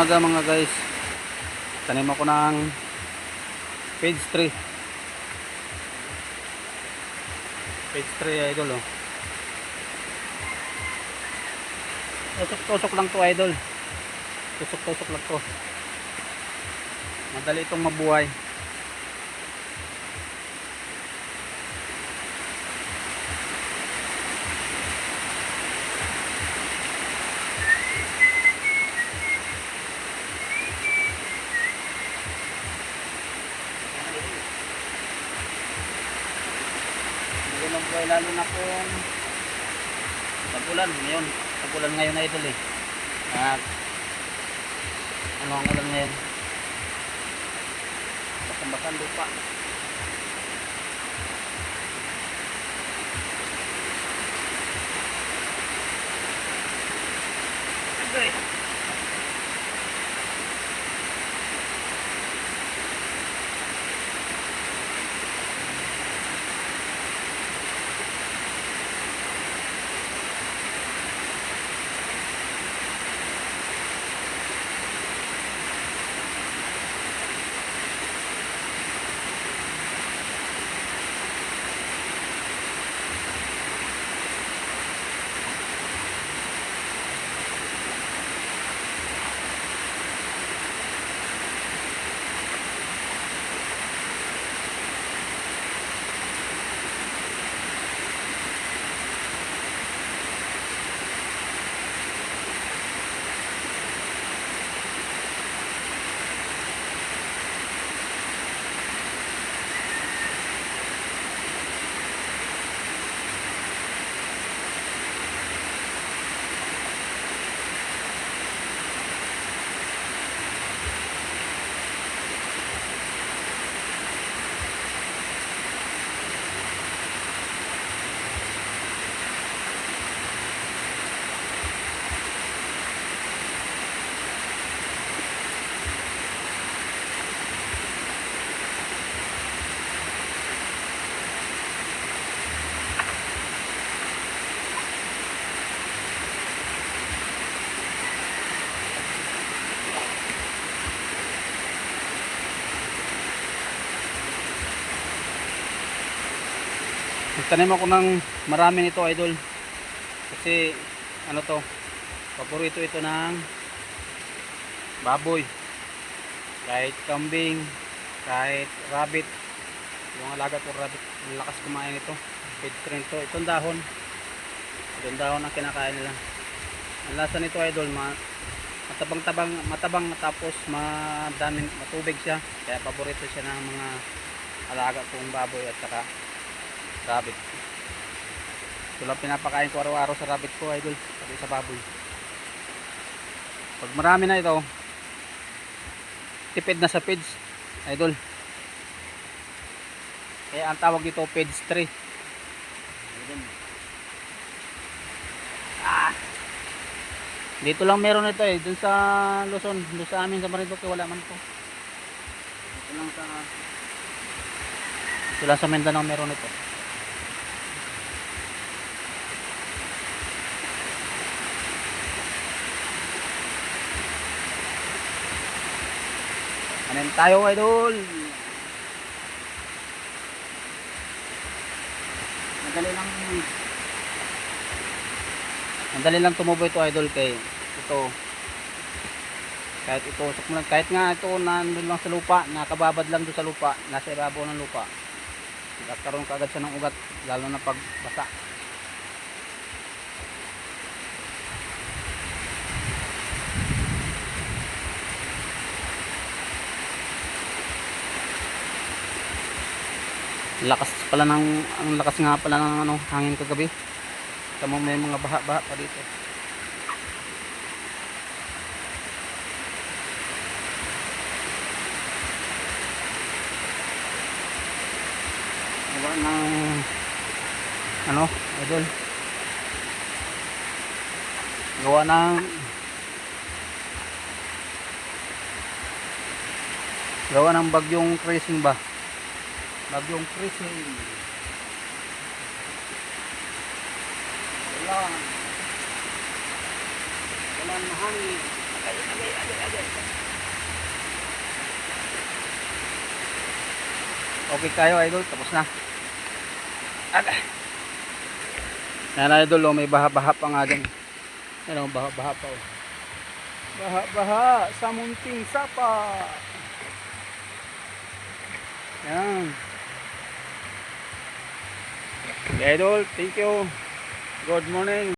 umaga mga guys. Tanim ako ng page 3. Page 3 idol oh. Tusok-tusok lang to idol. Tusok-tusok lang to. Madali itong mabuhay. Mabuhay lalo na kung tagulan ngayon. Tagulan ngayon na idol eh. At ano ang ulan ngayon? Basang-basang lupa. Nagtanim ako ng marami nito idol. Kasi ano to, paborito ito ng baboy. Kahit kambing, kahit rabbit. Yung alaga ko rabbit, lakas kumain ito. Feed screen to. Itong dahon. Itong dahon ang kinakain nila. Ang lasa nito idol, ma matabang-tabang, matabang tapos madaming matubig siya. Kaya paborito siya ng mga alaga kong baboy at saka rabbit. Ito lang pinapakain ko araw-araw sa rabbit ko, idol. Pati sa baboy. Pag marami na ito, tipid na sa feeds, idol. Kaya ang tawag dito, feeds 3. Idol. Ah! Dito lang meron ito eh, dun sa Luzon, dun sa amin sa Marinduque, wala man to. Dito lang sa dito lang sa Mindanao meron ito. Anin tayo idol. Madali lang. Madali lang tumubo ito idol kay ito. Kahit ito mo lang. Kahit nga ito nandun lang sa lupa. Nakababad lang doon sa lupa. Nasa ibabaw ng lupa. Nagkaroon ka agad siya ng ugat lalo na pag basa lakas pala ng ang lakas nga pala ng ano hangin kagabi. Tamo may mga baha-baha pa dito. Gawa ng ano idol? Gawa ng gawa ng bagyong cruising ba Bagyong Chrissy. Ayan. Walang mahangin. Agay, agay, agay, agay. Okay tayo idol, tapos na. Agay. Yan idol, oh, may baha-baha pa nga dyan. Yan oh, baha-baha pa oh. Baha-baha sa munting sapa. Yan. Idol, thank you. Good morning.